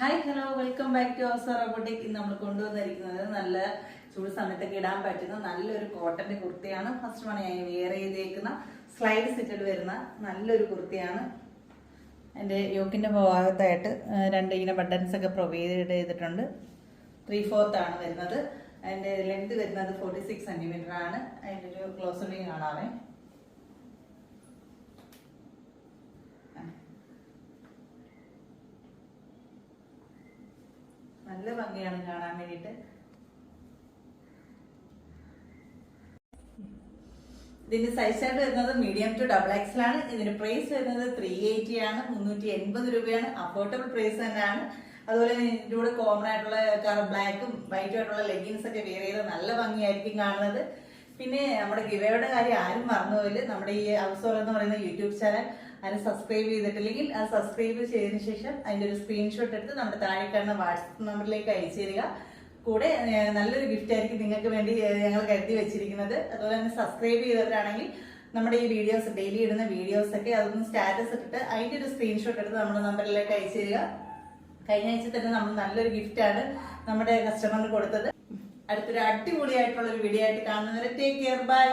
Hi hello welcome back to Avasar robotic ഇന്ന് നമ്മൾ കൊണ്ടുവന്നിരിക്കുന്നത് നല്ല ചൂട് സമയത്തൊക്കെ ഇടാൻ പറ്റുന്ന നല്ലൊരു കോട്ടന്റെ കുർത്തിയാണ്. ഫസ്റ്റ് വണ് ഞാൻ വെയർ ചെയ്തേക്കുന്ന സ്ലൈഡ് സിറ്റഡ് വരുന്ന നല്ലൊരു കുർത്തിയാണ്. എന്റെ യോക്കിന്റെ ഭാഗത്തായിട്ട് രണ്ട് ഇങ്ങനെ ബട്ടൺസ് ഒക്കെ പ്രൊവൈഡ് ചെയ്തിട്ടുണ്ട്. ത്രീ ഫോർത്ത് ആണ് വരുന്നത്. അതിന്റെ ലെങ്ത് വരുന്നത് ഫോർട്ടി സിക്സ് സെന്റിമീറ്റർ ആണ്. അതിന്റെ ഒരു ക്ലോസ് കാണാവേ. നല്ല ഭംഗിയാണ് കാണാൻ വേണ്ടിയിട്ട്. ഇതിന്റെ സൈസ് ആയിട്ട് വരുന്നത് മീഡിയം ടു ഡബിൾ എക്സൽ ആണ് ഇതിന്റെ പ്രൈസ് വരുന്നത് ത്രീ എയ്റ്റി ആണ്. മുന്നൂറ്റി എൺപത് രൂപയാണ്. അഫോർഡബിൾ പ്രൈസ് തന്നെയാണ്. അതുപോലെ ഇതിന്റെ കൂടെ കോമൺ ആയിട്ടുള്ള കളർ ബ്ലാക്കും വൈറ്റും ആയിട്ടുള്ള ലെഗിൻസ് ഒക്കെ വെയർ ചെയ്ത് നല്ല ഭംഗിയായിരിക്കും കാണുന്നത്. പിന്നെ നമ്മുടെ ഗിവയുടെ കാര്യം ആരും മറന്നുപോയില്ല. നമ്മുടെ ഈ ഹൗസ് എന്ന് പറയുന്ന യൂട്യൂബ് ചാനൽ അതിന് സബ്സ്ക്രൈബ് ചെയ്തിട്ടില്ലെങ്കിൽ അത് സബ്സ്ക്രൈബ് ചെയ്തതിനു ശേഷം അതിന്റെ ഒരു സ്ക്രീൻഷോട്ട് എടുത്ത് നമ്മുടെ താഴെ കാണുന്ന വാട്സപ്പ് നമ്പറിലേക്ക് അയച്ചു തരിക കൂടെ നല്ലൊരു ഗിഫ്റ്റ് ആയിരിക്കും നിങ്ങൾക്ക് വേണ്ടി ഞങ്ങൾ കരുതി വെച്ചിരിക്കുന്നത്. അതുപോലെ തന്നെ സബ്സ്ക്രൈബ് ചെയ്തവരാണെങ്കിൽ നമ്മുടെ ഈ വീഡിയോസ് ഡെയിലി ഇടുന്ന വീഡിയോസ് ഒക്കെ അതൊന്ന് സ്റ്റാറ്റസ് ഇട്ടിട്ട് അതിന്റെ ഒരു സ്ക്രീൻഷോട്ട് എടുത്ത് നമ്മുടെ നമ്പറിലേക്ക് അയച്ചു തരിക കഴിഞ്ഞ ആഴ്ച തന്നെ നമ്മൾ നല്ലൊരു ഗിഫ്റ്റ് ആണ് നമ്മുടെ കസ്റ്റമറിന് കൊടുത്തത്. അടുത്തൊരു അടിപൊളിയായിട്ടുള്ള ഒരു വീഡിയോ ആയിട്ട് കാണുന്നവരെ ടേക്ക് കെയർ ബൈ